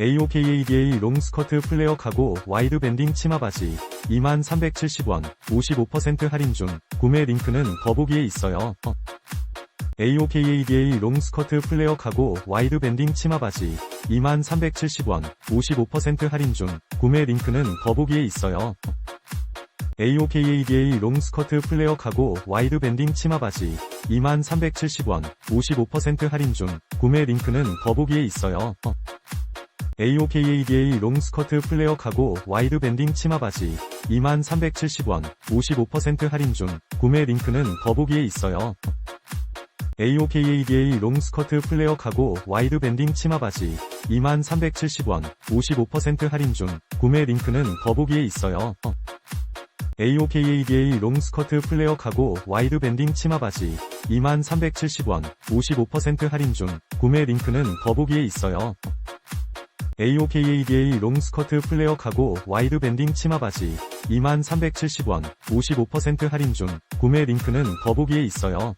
AOKADA 롱스커트 플레어 카고 와이드 밴딩 치마 바지 2370원 55% 할인 중 구매 링크는 더보기에 있어요. AOKADA 롱스커트 플레어 카고 와이드 밴딩 치마 바지 2370원 55% 할인 중 구매 링크는 더보기에 있어요. AOKADA 롱스커트 플레어 카고 와이드 밴딩 치마 바지 2370원 55% 할인 중 구매 링크는 더보기에 있어요. AOKADA 롱스커트 플레어 카고 와이드 밴딩 치마 바지 2370원 55% 할인 중 구매 링크는 더보기에 있어요. AOKADA 롱스커트 플레어 카고 와이드 밴딩 치마 바지 2370원 55% 할인 중 구매 링크는 더보기에 있어요. AOKADA 롱스커트 플레어 카고 와이드 밴딩 치마 바지 2370원 55% 할인 중 구매 링크는 더보기에 있어요. AOKADA 롱스커트 플레어 카고 와이드 밴딩 치마 바지 2370원 55% 할인 중 구매 링크는 더보기에 있어요.